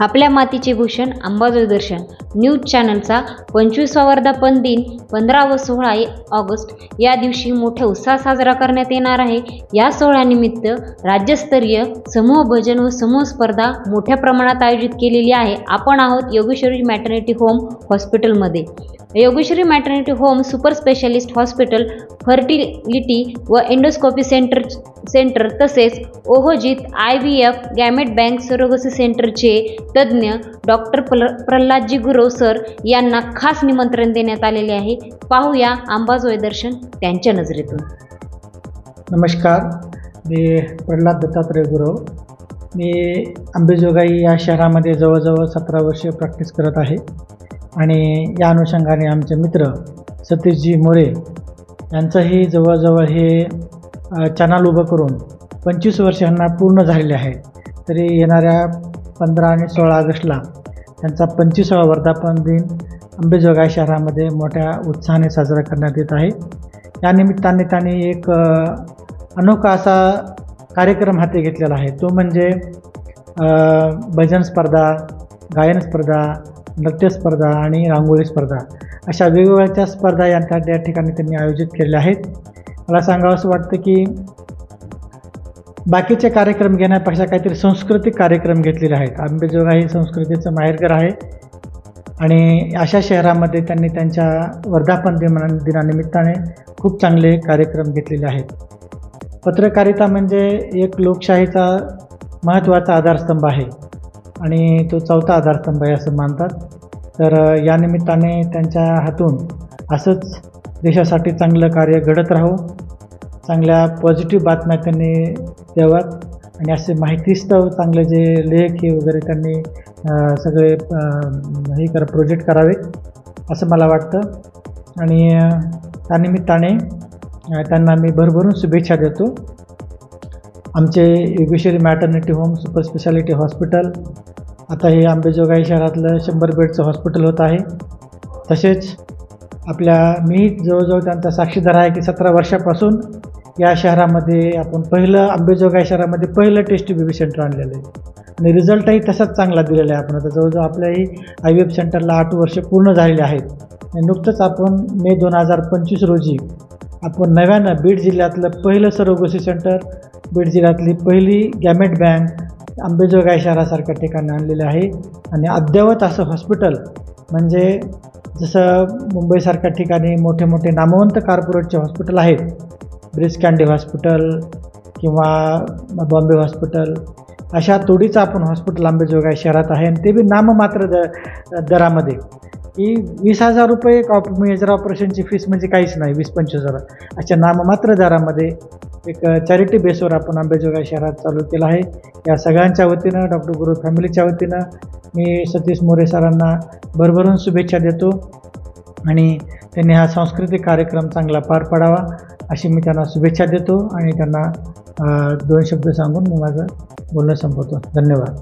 आपल्या मातीचे भूषण अंबाजोग दर्शन न्यूज चॅनलचा पंचवीसवा वर्धापन दिन पंधरा व सोळा ऑगस्ट या दिवशी मोठ्या उत्साहात साजरा करण्यात येणार आहे. या सोहळ्यानिमित्त राज्यस्तरीय समूह भजन व समूह स्पर्धा मोठ्या प्रमाणात आयोजित केलेली आहे. आपण आहोत योगेश्वरी मॅटर्निटी होम हॉस्पिटलमध्ये Yogeshwari maternity home super specialist hospital fertility व एंडोस्कोपी सेंटर सेंटर तसेच ओहोजित I V F gamete bank surrogacy सेंटरचे तज्ज्ञ डॉक्टर प्र प्रल्हादजी गुरव सर यांना खास निमंत्रण देण्यात आलेले आहे. पाहूया अंबाजोगाई दर्शन त्यांच्या नजरेतून. नमस्कार. मी प्रल्हाद दत्तात्रय गुरव. मी अंबेजोगाई या शहरामध्ये जवळजवळ सतरा वर्ष प्रॅक्टिस करत आहे. आणि या अनुषंगाने आमचे मित्र सतीशजी मोरे यांचंही जवळजवळ हे चॅनल उभं करून पंचवीस वर्षांना पूर्ण झालेले आहे. तरी येणाऱ्या पंधरा आणि सोळा ऑगस्टला त्यांचा पंचवीसावा वर्धापन दिन अंबेजोगाई शहरामध्ये मोठ्या उत्साहाने साजरा करण्यात येत आहे. या निमित्ताने त्यांनी एक अनोखा असा कार्यक्रम हाती घेतलेला आहे. तो म्हणजे भजन स्पर्धा गायन स्पर्धा नृत्य स्पर्धा आणि रांगोळी स्पर्धा अशा वेगवेगळ्या स्पर्धा या त्या ठिकाणी त्यांनी आयोजित केलेल्या आहेत. मला सांगावं असं वाटतं की बाकीचे कार्यक्रम घेण्यापेक्षा काहीतरी सांस्कृतिक कार्यक्रम घेतलेले आहेत. आंबेजोगाई ही संस्कृतीचं माहेरघर आहे. आणि अशा शहरामध्ये त्यांनी त्यांच्या वर्धापन दिना दिनानिमित्ताने खूप चांगले कार्यक्रम घेतलेले आहेत. पत्रकारिता म्हणजे एक लोकशाहीचा महत्त्वाचा आधारस्तंभ आहे. आणि तो चौथा आधारस्तंभ आहे असं मानतात. तर या निमित्ताने त्यांच्या हातून असंच देशासाठी चांगलं कार्य घडत राहो. चांगल्या पॉझिटिव्ह बातम्या त्यांनी द्याव्यात. आणि असे माहितीस्तव चांगले जे लेख हे वगैरे त्यांनी सगळे हे कर प्रोजेक्ट करावेत असं मला वाटतं. आणि त्यानिमित्ताने त्यांना मी भरभरून शुभेच्छा देतो. आमचे Yogeshwari maternity home super speciality hospital आता हे आंबेजोगाई शहरातलं शंभर बेडचं हॉस्पिटल होत आहे. तसेच आपल्या मी जवळजवळ त्यांचा साक्षीदार आहे की सतरा वर्षापासून या शहरामध्ये आपण पहिलं अंबेजोगाई शहरामध्ये पहिलं टेस्ट बी सेंटर आणलेलं आहे. आणि रिझल्टही तसाच चांगला दिलेला आहे आपण आता जवळजवळ आपल्याही आय व्ही एफ सेंटरला आठ वर्ष पूर्ण झालेले आहेत. आणि नुकतंच आपण मे दोन हजार पंचवीस रोजी आपण नव्यानं बीड जिल्ह्यातलं पहिलं सरोगसी सेंटर बीड जिल्ह्यातली पहिली गॅमेट बँक आंबेजोगाई शहरासारख्या ठिकाणी आणलेलं आहे. आणि अद्ययावत असं हॉस्पिटल म्हणजे जसं मुंबईसारख्या ठिकाणी मोठे मोठे नामवंत कॉर्पोरेटचे हॉस्पिटल आहेत ब्रिज कॅन्डी हॉस्पिटल किंवा बॉम्बे हॉस्पिटल अशा तोडीचं आपण हॉस्पिटल आंबेजोगाई शहरात आहे आणि ते बी नाममात्र द दरामध्ये. की वीस हजार रुपये एक ऑप मेजर ऑपरेशनची फीस म्हणजे काहीच नाही वीस पंचवीस हजार. अशा नाममात्र दरामध्ये एक चॅरिटी बेसवर आपण आंबेजोगाई शहरात चालू केलं आहे. या सगळ्यांच्या वतीनं डॉक्टर गुरु फॅमिलीच्या वतीनं मी सतीश मोरे सरांना भरभरून शुभेच्छा देतो आणि त्यांनी हा सांस्कृतिक कार्यक्रम चांगला पार पाडावा. अशी मी त्यांना शुभेच्छा देतो आणि त्यांना दोन शब्द सांगून मी माझं बोलणं संपवतो. धन्यवाद.